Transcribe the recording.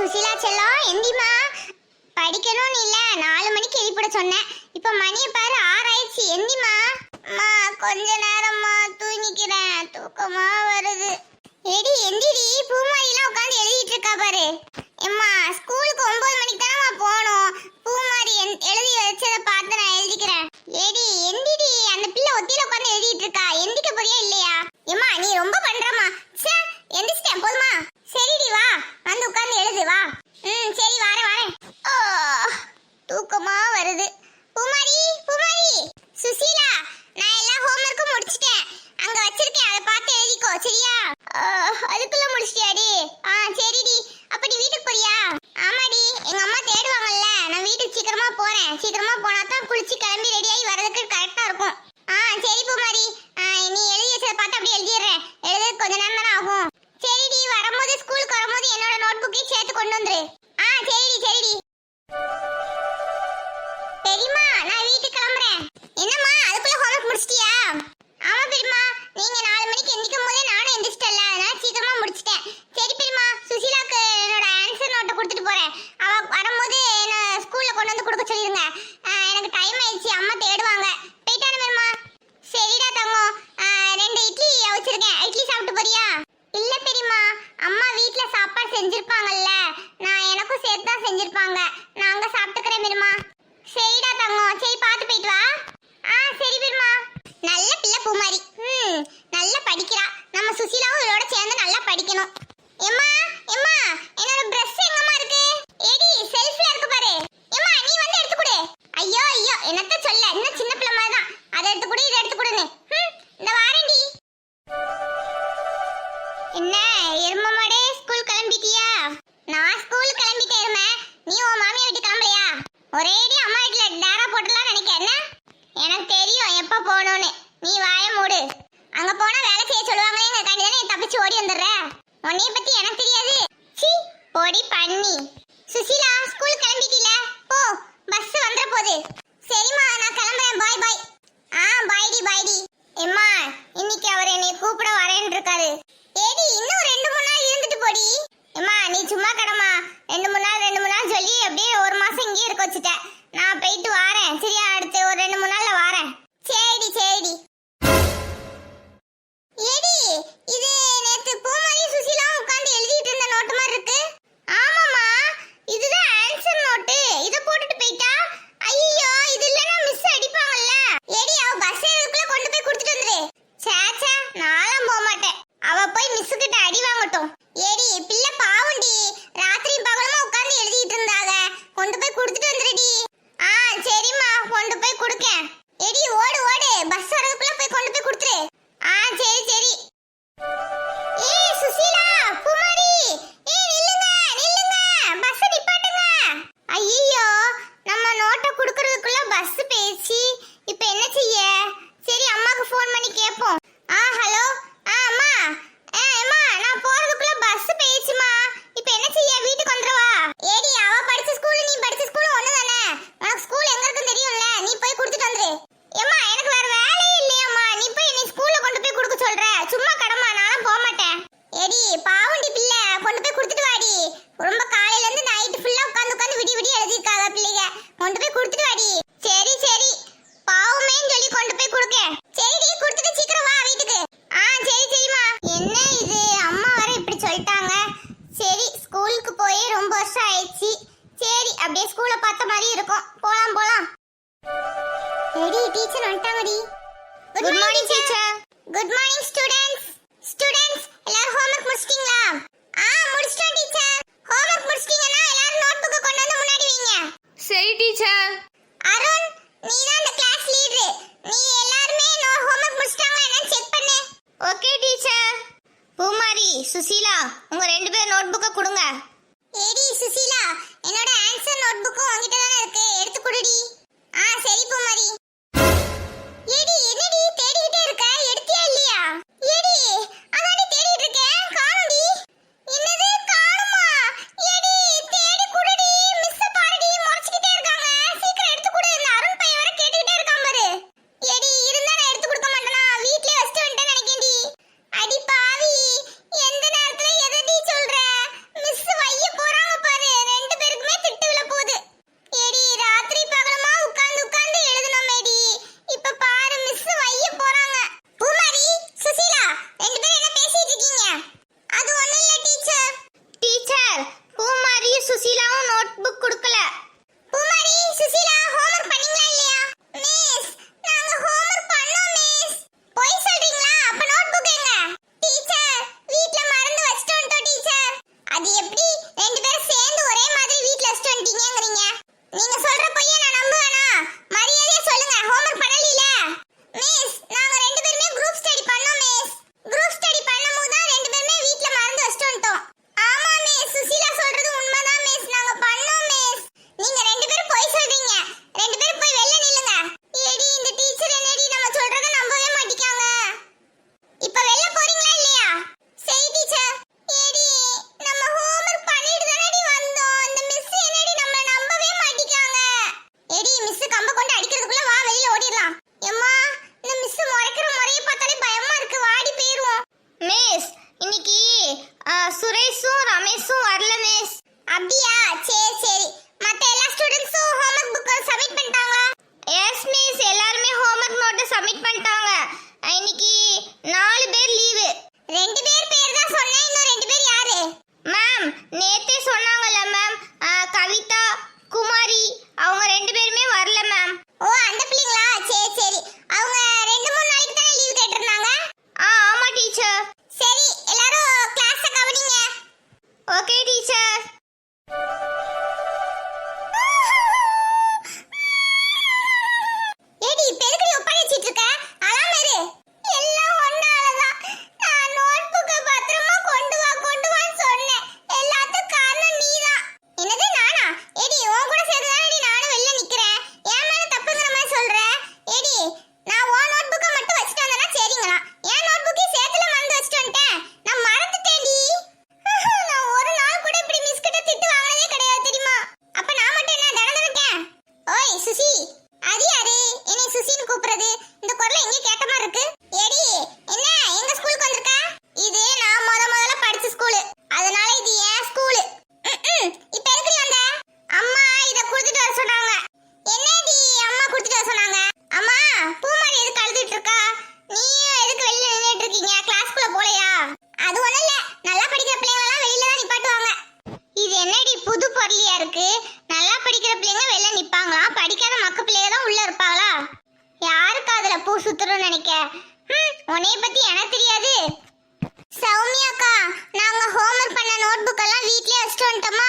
சுசிலா செல்லம் எந்திமா படிக்கணும்னு இல்ல நாலு மணிக்கு எழுப்பிட சொன்னேன். இப்ப மணியை பாரு ஆறாயிடுச்சு. எந்திமா அம்மா கொஞ்ச நேரம்மா தூங்கிக்கிறேன். தூக்கமா வருது. எடி எந்திரி பூமாரிலாம் உட்காந்து எழுதிட்டு இருக்கா பாரு. எம்மா ஸ்கூல் அவ வரும்போது என்ன ஸ்கூல்ல கொண்டு வந்து கொடுக்க சொல்லிருங்க. எனக்கு டைம் ஆயிடுச்சு அம்மா தேடுவாங்க. போயிட்டானு மேம்மா சரிடா தங்கம். ரெண்டு இட்லி வச்சிருக்கேன். இட்லி சாப்பிட்டு போறியா? இல்ல பெரியம்மா அம்மா வீட்ல சாப்பாடு செஞ்சிருப்பாங்கல்ல. நான் எனக்கும் சேர்த்து தான் செஞ்சிருப்பாங்க. நான் அங்க சாப்பிட்டுக்கிறேன் பெரியம்மா. சரிடா தங்கம். சரி பார்த்து போயிட்டு வா. ஆ சரி பெரியம்மா. நல்ல பிள்ளை பூமாரி. ம் நல்லா படிக்கிறா. நம்ம சுசிலாவும் இவளோட சேர்ந்து நல்லா படிக்கணும். எம்மா எம்மா என்னோட பிரஷ் எங்கம்மா இருக்கு? ஏடி செல்ஃப்ல இருக்கு பாரு. எம்மா நீ வந்து எடுத்து கொடு. ஐயோ ஐயோ என்னத்த சொல்ல? இன்னும் சின்ன பிள்ளை மாதிரி தான். அதை எடுத்து கொடு இதை எடுத்து கொடுன்னு. இந்த வாரண்டி என்ன எரும மாடே ஸ்கூல் கிளம்பிட்டியா? நான் ஸ்கூல் கிளம்பிட்டேன் எருமை. நீ உன் மாமியா வீட்டு கிளம்பலையா ஒரேடி அம்மா வீட்டுல டேரா போட்டுலாம் நினைக்க. என்ன? எனக்கு தெரியும் எப்ப போகணும்னு. நீ வாய மூடு. அங்க போனா வேலை செய்ய சொல்லுவாங்களே எங்க தப்பிச்சு ஓடி வந்துடுற. உன்னைய பத்தி எனக்கு தெரியாது. சி பொடி பண்ணி. சுசிலா ஸ்கூல் கிளம்பிட்டீல போ பஸ் வந்துற போகுது சரிம்மா நான் கிளம்புறேன் பாய் பாய் ஆ பாய்டி பாய்டி எம்மா இன்னைக்கு அவர் என்னை கூப்பிட வரேன்னு இருக்காரு ஏடி இன்னும் ரெண்டு மூணு நாள் இருந்துட்டு போடி எம்மா நீ சும்மா கடமா ரெண்டு மூணு நாள் ரெண்டு மூணு நாள் சொல்லி அப்படியே ஒரு மாசம் இங்கேயே இருக்க வச்சுட்டேன் நான் போயிட்டு வாரேன் சரியா அடுத்து ஒரு ரெண்டு மூணு நாள்ல வாரேன் சரிடி சரிடி ஏடி இது நேத்து பூமாரி சுசிலாம் உட்கார்ந்து எழுதிட்டு இருந்த நோட்டு மாதிரி இருக்கு ஆமாமா இதுதான் ஆன்சர் நோட்டு இத போட்டுட்டு போயிட்டா ஐயோ இது இல்லனா மிஸ் அடிப்பாங்கல்ல ஏடி அவ பஸ் ஏறதுக்குள்ள கொண்டு போய் கொடுத்துட்டு வந்துரு சே சே நானும் போக மாட்டேன் அவ போய் மிஸ் கிட்ட அடி வாங்கட்டும் ஏடி பிள்ளை பாவுண்டி ராத்திரி பகலமா உட்கார்ந்து எழுதிட்டு இருந்தாங்க கொண்டு போய் கொடுத்துட்டு வந்துருடி ஆ சரிம்மா கொண்டு போய் கொடுக்கேன் எடி ஓடு ஓடு பஸ் வரதுக்குள்ள போய் கொண்டு போய் கொடுத்துரு ஆ சரி சரி ஏய் சுசீலா குமாரி ஏய் நில்லுங்க நில்லுங்க பஸ் நிப்பாட்டுங்க ஐயோ நம்ம நோட்டை கொடுக்கறதுக்குள்ள பஸ் பேசி இப்போ என்ன செய்ய சரி அம்மாக்கு ஃபோன் பண்ணி கேட்போம் ஆ ஹலோ ஆ அம்மா ஆ அம்மா நான் போறதுக்குள்ள பஸ் பேசுமா இப்போ என்ன செய்ய வீட்டுக்கு வந்துறவா ஏடி அவ படிச்ச ஸ்கூல் நீ படிச்ச ஸ்கூல் ஒண்ணு தானே உனக்கு ஸ்கூல் எங்க இருக்குன்னு தெரியும்ல நீ போய் கொடுத்துட்டு வந்துரு ஏம்மா எனக்கு வேற வேலையே இல்லையாம்மா நீ போய் நீ ஸ்கூல்ல கொண்டு போய் கொடுக்க சொல்ற சும்மா கடமா நானும் போக மாட்டேன் ஏடி பாவுண்டி பிள்ளை கொண்டு போய் கொடுத்துட்டு வாடி ரொம்ப காலையில இருந்து நைட் ஃபுல்லா உட்கார்ந்து உட்கார்ந்து விடி விடி எழுதிருக்காங்க பிள்ளைங்க கொண்டு போய் கொடுத்துட்டு வாடி. சரி சரி. பாவமேன்னு சொல்லி கொண்டு போய் கொடுக்க. சரிடி கொடுத்துட்டு சீக்கிரம் வா வீட்டுக்கு. ஆ சரி சரிம்மா. என்ன இது? அம்மா வர இப்படி சொல்லிட்டாங்க. சரி ஸ்கூலுக்கு போய் ரொம்ப வருஷம் ஆயிடுச்சு. சரி அப்படியே ஸ்கூலை பார்த்த மாதிரி இருக்கும். போலாம் போலாம். Ready teacher வந்துட்டாங்கடி. Good morning teacher good morning students students எல்லாரும் ஹோம்வொர்க் முடிச்சிட்டீங்களா? ஆ முடிச்சிட்டோம் டீச்சர் ஹோம்வொர்க் முடிச்சிட்டீங்கன்னா எல்லாரும் நோட்புக் கொண்டு வந்து முன்னாடி வைங்க. சரி டீச்சர். அருண் நீ தான் இந்த கிளாஸ் லீடர் நீ எல்லாருமே நோ ஹோம்வொர்க் முடிச்சிட்டாங்களா என்னன்னு செக் பண்ணு. Okay teacher. பூமாரி சுசீலா உங்க ரெண்டு பேர் நோட் புக்கை கொடுங்க. ஏடி சுசீலா என்னோட ஆன்சர் நோட்புக்கும் உன்கிட்ட தானே இருக்கு. எடுத்து குடுடி. உன்னைய பத்தி எனக்கு தெரியாது. சௌமியாக்கா நாங்க ஹோம்ஒர்க் பண்ண நோட்புக் எல்லாம் வீட்லயே வச்சுட்டு வந்துட்டோமா?